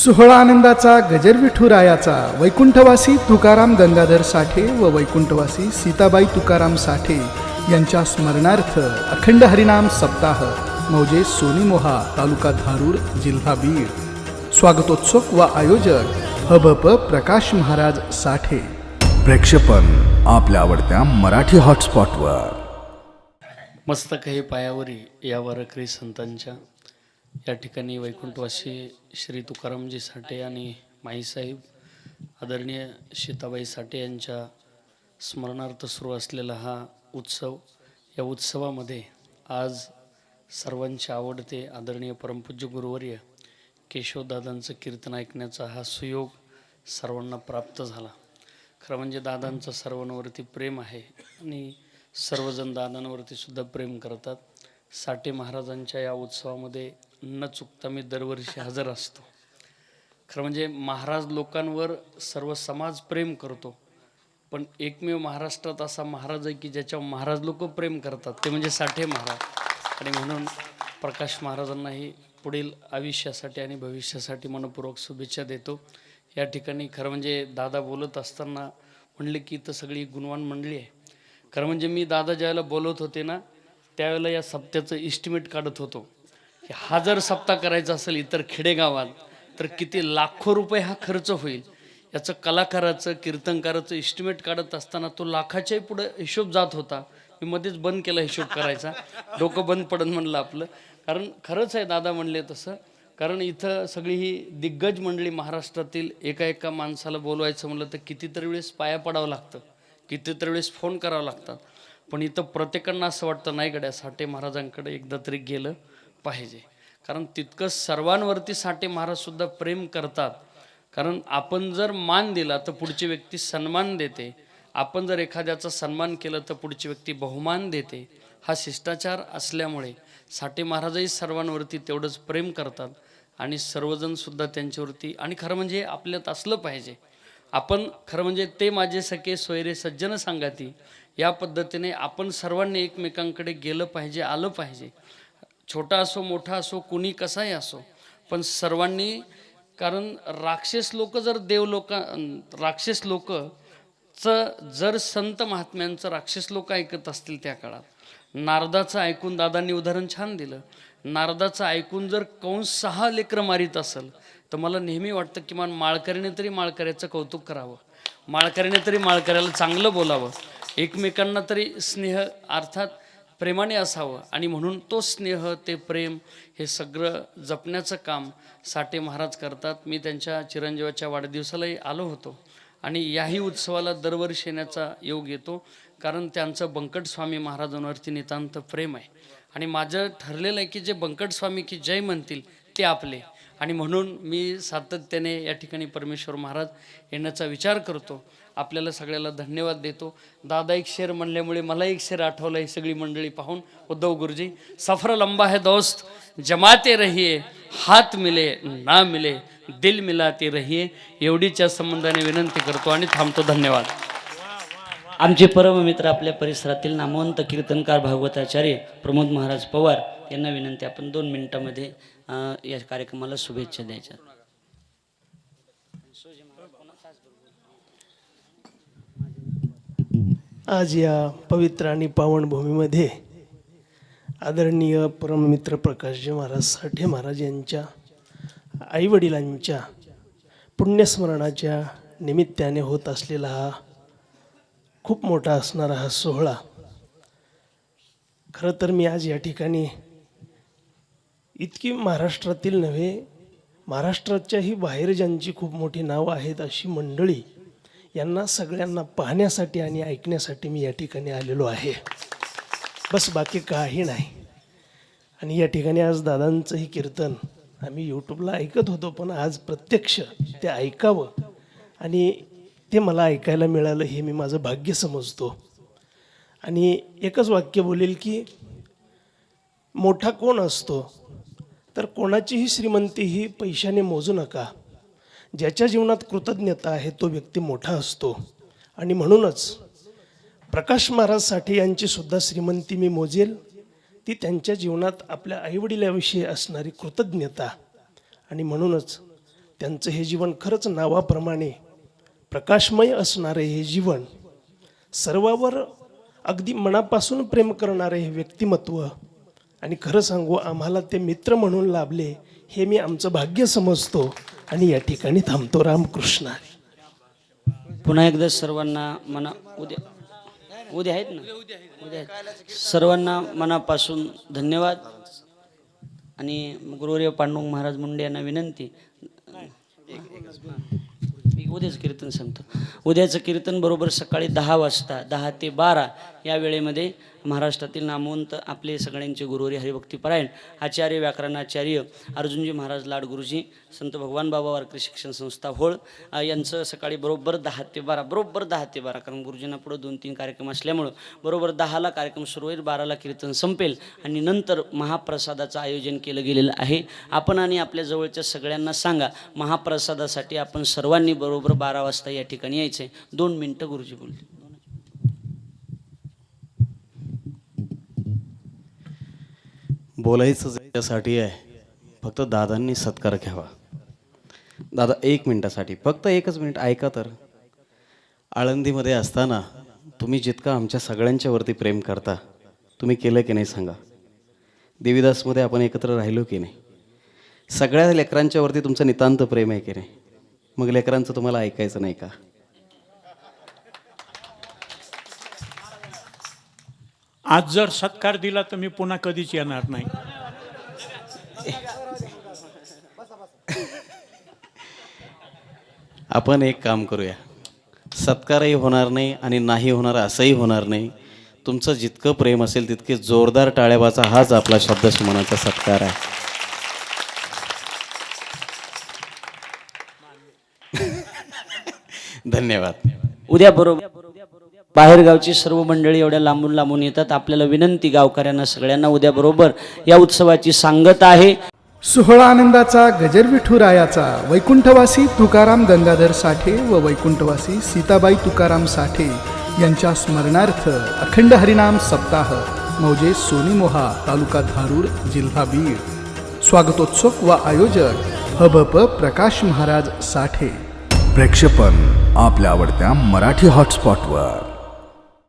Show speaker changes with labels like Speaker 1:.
Speaker 1: सोहळा आनंदाचा गजर विठुरायाचा वैकुंठवासी तुकाराम गंगाधर साठे व वैकुंठवासी सीताबाई तुकाराम साठे यांच्या स्मरणार्थ अखंड हरिनाम सप्ताह मौजे सोनीमोहा तालुका धारूर जिल्हा बीड. स्वागतोत्सव व आयोजक हबप प्रकाश महाराज साठे.
Speaker 2: प्रेक्षेपण आपल्या आवडत्या मराठी हॉटस्पॉटवर
Speaker 3: मस्तक हे पायावरी या वारकरी संतांच्या या ठिकाणी वैकुंठवासी श्री तुकारामजी साठे आणि माईसाहेब आदरणीय सीताबाई साठे यांच्या स्मरणार्थ सुरू असलेला हा उत्सव. या उत्सवामध्ये आज सर्वांचे आवडते आदरणीय परमपूज्य गुरुवर्य केशवदादांचं कीर्तन ऐकण्याचा हा सुयोग सर्वांना प्राप्त झाला. खरं म्हणजे दादांचं सर्वांवरती प्रेम आहे आणि सर्वजण दादांवरती सुद्धा प्रेम करतात. साठे महाराजांच्या या उत्सवामध्ये न चुकता मी दरवर्षी हजर असतो. खरं म्हणजे महाराज लोकांवर सर्व समाज प्रेम करतो पण एकमेव महाराष्ट्रात असा महाराज आहे की ज्याच्यावर महाराज लोक प्रेम करतात ते म्हणजे साठे महाराज. आणि म्हणून प्रकाश महाराजांनाही पुढील आयुष्यासाठी आणि भविष्यासाठी मनपूर्वक शुभेच्छा देतो. या ठिकाणी खरं म्हणजे दादा बोलत असताना म्हणले की इथं सगळी गुणवान मंडळी आहे. खरं म्हणजे मी दादा ज्यावेळेला बोलत होते ना त्यावेळेला या सप्त्याचं इस्टिमेट काढत होतो. की हा जर सप्ताह करायचा असेल इतर खेडेगावात तर किती लाखो रुपये हा खर्च होईल? याचं कलाकाराचं कीर्तनकाराचं इस्टिमेट काढत असताना तो लाखाच्याही पुढं हिशोब जात होता. मी मध्येच बंद केला हिशोब करायचा. डोकं बंद पडन म्हणलं आपलं. कारण खरंच आहे दादा म्हणले तसं. कारण इथं सगळी ही दिग्गज मंडळी महाराष्ट्रातील एका एका माणसाला बोलवायचं म्हणलं तर कितीतरी वेळेस पाया पडावं लागतं. कितीतरी वेळेस फोन करावं लागतात. पण इथं प्रत्येकांना असं वाटतं नाही गड्या साठे महाराजांकडे एकदा तरी गेलं पाहिजे. कारण तितकं सर्वांवरती साठे महाराजसुद्धा प्रेम करतात. कारण आपण जर मान दिला तर पुढची व्यक्ती सन्मान देते. आपण जर एखाद्याचा सन्मान केलं तर पुढची व्यक्ती बहुमान देते. हा शिष्टाचार असल्यामुळे साठे महाराजही सर्वांवरती तेवढंच प्रेम करतात आणि सर्वजणसुद्धा त्यांच्यावरती आणि खरं म्हणजे आपल्यात असलं पाहिजे. आपण खरं म्हणजे ते माझे सखे सोयरे सज्जन सांगाती या पद्धतीने आपण सर्वांनी एकमेकांकडे गेलं पाहिजे आलं पाहिजे. छोटा असो मोठा असो कुणी कसाही असो पण सर्वांनी कारण राक्षस लोक जर देव लोक राक्षस लोकचं जर संत महात्म्यांचं राक्षस लोक ऐकत असतील त्या काळात नारदाचं ऐकून दादांनी उदाहरण छान दिलं. नारदाचं ऐकून जर कंस सहा लेकरं मारीत असेल तर मला नेहमी वाटतं किमान माळकरीने तरी माळकऱ्याचं कौतुक करावं. माळकरीने तरी माळकऱ्याला चांगलं बोलावं. एकमेकांना तरी स्नेह अर्थात प्रेमाने असावं. आणि म्हणून तो स्नेह ते प्रेम हे सगळं जपण्याचं काम साठे महाराज करतात. मी त्यांच्या चिरंजीवाच्या वाढदिवसालाही आलो होतो. आणि याही उत्सवाला दरवर्षी येण्याचा योग येतो. कारण त्यांचं बंकट स्वामी महाराजांवरती नितांत प्रेम आहे. आणि माझं ठरलेलं आहे की जे बंकट स्वामी की जय म्हणतील ते आपले. आणि म्हणून मी सातत्याने या ठिकाणी परमेश्वर महाराज येण्याचा विचार करतो. आपल्याला सगळ्याला धन्यवाद देतो. दादा एक शेर म्हणल्यामुळे मला एक शेर आठवलं ही सगळी मंडळी पाहून. उद्धव गुरुजी सफर लंबा है दोस्त जमाते रहिये हात मिले ना मिले दिल मिलाते रहिये. एवढीच्या संबंधाने विनंती करतो आणि थांबतो. धन्यवाद.
Speaker 4: आमचे परममित्र आपल्या परिसरातील नामवंत कीर्तनकार भागवताचार्य प्रमोद महाराज पवार यांना विनंती आपण दोन मिनिटामध्ये या कार्यक्रमाला शुभेच्छा द्यायच्या.
Speaker 5: आज या पवित्र आणि पावनभूमीमध्ये आदरणीय परममित्र प्रकाशजी महाराज साठे महाराज यांच्या आईवडिलांच्या पुण्यस्मरणाच्या निमित्ताने होत असलेला हा खूप मोठा असणारा हा सोहळा. खरं तर मी आज या ठिकाणी इतकी महाराष्ट्रातील नव्हे महाराष्ट्राच्याही बाहेर ज्यांची खूप मोठी नावं आहेत अशी मंडळी यांना सगळ्यांना पाहण्यासाठी आणि ऐकण्यासाठी मी या ठिकाणी आलेलो आहे. बस बाकी काही नाही. आणि या ठिकाणी आज दादांचंही कीर्तन आम्ही यूट्यूबला ऐकत होतो पण आज प्रत्यक्ष ते ऐकावं आणि ते मला ऐकायला मिळालं हे मी माझं भाग्य समजतो. आणि एकच वाक्य बोलेल की मोठा कोण असतो तर कोणाचीही श्रीमंती ही पैशाने मोजू नका. ज्याच्या जीवनात कृतज्ञता आहे तो व्यक्ती मोठा असतो. आणि म्हणूनच प्रकाश महाराज साठे यांची सुद्धा श्रीमंती मी मोजेल ती त्यांच्या जीवनात आपल्या आईवडिलाविषयी असणारी कृतज्ञता. आणि म्हणूनच त्यांचं हे जीवन खरंच नावाप्रमाणे प्रकाशमय असणारे हे जीवन सर्वावर अगदी मनापासून प्रेम करणारे हे व्यक्तिमत्व आणि खरं सांगू आम्हाला ते मित्र म्हणून लाभले हे मी आमचं भाग्य समजतो आणि या ठिकाणी थांबतो. रामकृष्ण.
Speaker 4: पुन्हा एकदा सर्वांना मना उद्या उद्या आहेत ना? उद्या सर्वांना मनापासून धन्यवाद. आणि गुरुवर्य पांडुरंग महाराज मुंडे यांना विनंती. मी उद्याच कीर्तन सांगतो. उद्याचं कीर्तन बरोबर सकाळी दहा वाजता दहा ते बारा. या वेळेमध्ये महाराष्ट्रातील नामवंत आपले सगळ्यांचे गुरुवारी हरिभक्तीपरायण आचार्य व्याकरणाचार्य अर्जुनजी महाराज लाडगुरुजी संत भगवान बाबा वारकरी शिक्षण संस्था होळ यांचं सकाळी बरोबर दहा ते बारा बरोबर दहा ते बारा कारण गुरुजींना पुढं दोन तीन कार्यक्रम असल्यामुळं बरोबर दहाला कार्यक्रम सुरू होईल बाराला कीर्तन संपेल आणि नंतर महाप्रसादाचं आयोजन केलं गेलेलं आहे. आपण आणि आपल्या जवळच्या सगळ्यांना सांगा महाप्रसादासाठी आपण सर्वांनी बरोबर बारा वाजता या ठिकाणी यायचं आहे दोन मिनटं गुरुजी बोलते
Speaker 6: बोलायचं त्यासाठी आहे. फक्त दादांनी सत्कार घ्यावा. दादा एक मिनटासाठी. फक्त एकच मिनिट ऐका तर. आळंदीमध्ये असताना तुम्ही जितका आमच्या सगळ्यांच्या वरती प्रेम करता तुम्ही केलं की नाही सांगा? देवीदासमध्ये आपण एकत्र राहिलो की नाही? सगळ्या लेकरांच्यावरती तुमचं नितांत प्रेम आहे की नाही? मग लेकरांचं तुम्हाला ऐकायचं नाही का?
Speaker 7: आज जर सत्कार दिला तर मी पुन्हा कधीच येणार नाही.
Speaker 6: आपण एक काम करूया. सत्कारही होणार नाही आणि नाही होणार असंही होणार नाही. तुमचं जितकं प्रेम असेल तितके जोरदार टाळ्याबाचा हाच आपला शब्द मनाचा सत्कार आहे. धन्यवाद.
Speaker 4: उद्या बरोबर. बाहेरगावची सर्व मंडळी एवढ्या लांबून लांबून येतात. आपल्याला विनंती गावकऱ्यांना सगळ्यांना उद्या बरोबर या उत्सवाची सांगत आहे.
Speaker 1: सोहळा आनंदाचा गजर विठुरायाचा वैकुंठवासी तुकाराम गंगाधर साठे व वैकुंठवासी सीताबाई तुकाराम साठे यांच्या स्मरणार्थ अखंड हरिनाम सप्ताह मौजे सोनीमोहा तालुका धारूर जिल्हा बीड. स्वागतोत्सव व आयोजक हबप प्रकाश महाराज साठे.
Speaker 2: प्रेक्षेपण आपल्या आवडत्या मराठी हॉटस्पॉटवर